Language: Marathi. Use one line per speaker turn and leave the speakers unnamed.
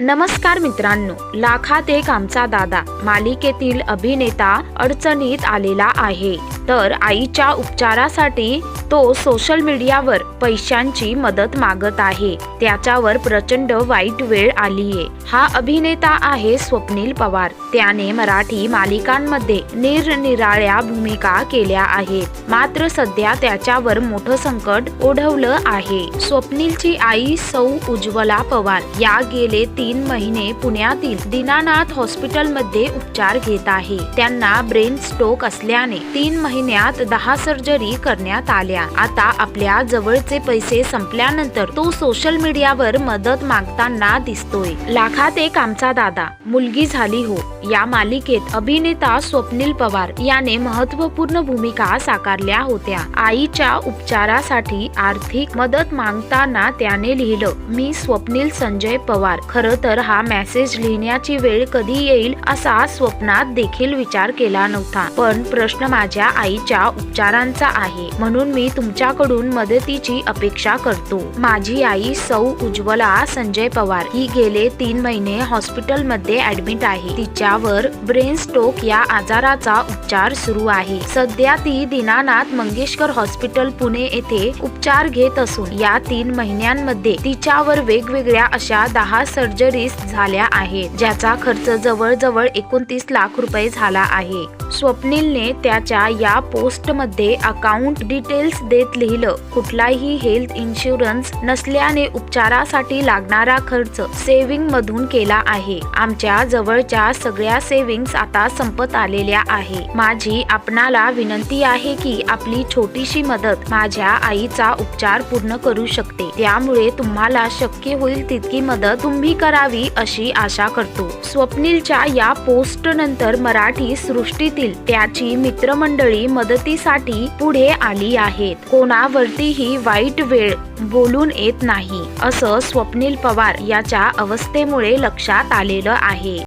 नमस्कार मित्रांनो लाखात एक आमचा दादा मालिकेतील अभिनेता अडचणीत आलेला आहे. तर आईच्या उपचारासाठी तो सोशल मीडियावर पैशांची मदत मागत आहे. त्याच्यावर प्रचंड वाईट वेळ आलीये. हा अभिनेता आहे स्वप्नील पवार. त्याने मराठी मालिकांमध्ये निरनिराळ्या भूमिका केल्या आहेत. मात्र सध्या त्याच्यावर मोठं संकट ओढवलं आहे. स्वप्नीलची आई सौ उज्ज्वला पवार. या गेले तीन महिने पुण्यातील दीनानाथ हॉस्पिटलमध्ये उपचार घेत आहे. त्यांना ब्रेन स्ट्रोक असल्याने तीन महिने महिन्यात दहा सर्जरी करण्यात आल्या. आता आपल्या जवळचे पैसे संपल्यानंतर तो सोशल मीडियावर मदत मागताना दिसतोय. लाखात एक आमचा दादा मुलगी झाली हो. या मालिकेत अभिनेता स्वप्नील पवार याने महत्त्वपूर्ण भूमिका साकारल्या होत्या. आईच्या उपचारासाठी आर्थिक मदत मागताना त्याने लिहिलं मी स्वप्नील संजय पवार. खर तर हा मेसेज लिहिण्याची वेळ कधी येईल असा स्वप्नात देखील विचार केला नव्हता. पण प्रश्न माझ्या आई आईच्या उपचारांचा आहे. म्हणून मी तुमच्याकडून मदतीची अपेक्षा करतो. माझी आई सौ उज्ज्वला संजय पवार. ही गेले तीन महिने हॉस्पिटलमध्ये ऍडमिट आहे. तिच्यावर ब्रेन स्ट्रोक या आजाराचा उपचार सुरू आहे. सध्या ती दीनानाथ मंगेशकर हॉस्पिटल पुणे येथे उपचार घेत असून या तीन महिन्यांमध्ये तिच्यावर वेगवेगळ्या अशा दहा सर्जरीज झाल्या आहेत. ज्याचा खर्च जवळजवळ एकोणतीस लाख रुपये झाला आहे. स्वप्नीलने त्याच्या या पोस्ट पोस्टमध्ये अकाउंट डिटेल्स देत लिहिलं. कुठलाही हेल्थ इन्शुरन्स नसल्याने उपचारासाठी लागणारा खर्च सेव्हिंग मधून केला आहे. आमच्या जवळच्या सगळ्या सेव्हिंग्स आता संपत आलेल्या आहे. माझी आपणाला विनंती आहे की आपली छोटीशी मदत माझ्या आईचा उपचार पूर्ण करू शकते. त्यामुळे तुम्हाला शक्य होईल तितकी मदत तुम्ही करावी अशी आशा करतो. स्वप्नीलच्या या पोस्ट नंतर मराठी सृष्टीतील त्याची मित्रमंडळी मदतीसाठी पुढे आली आहेत. कोणावरतीही वाईट वेळ बोलून येत नाही असं स्वप्नील पवार याच्या अवस्थेमुळे लक्षात आलेलं आहे.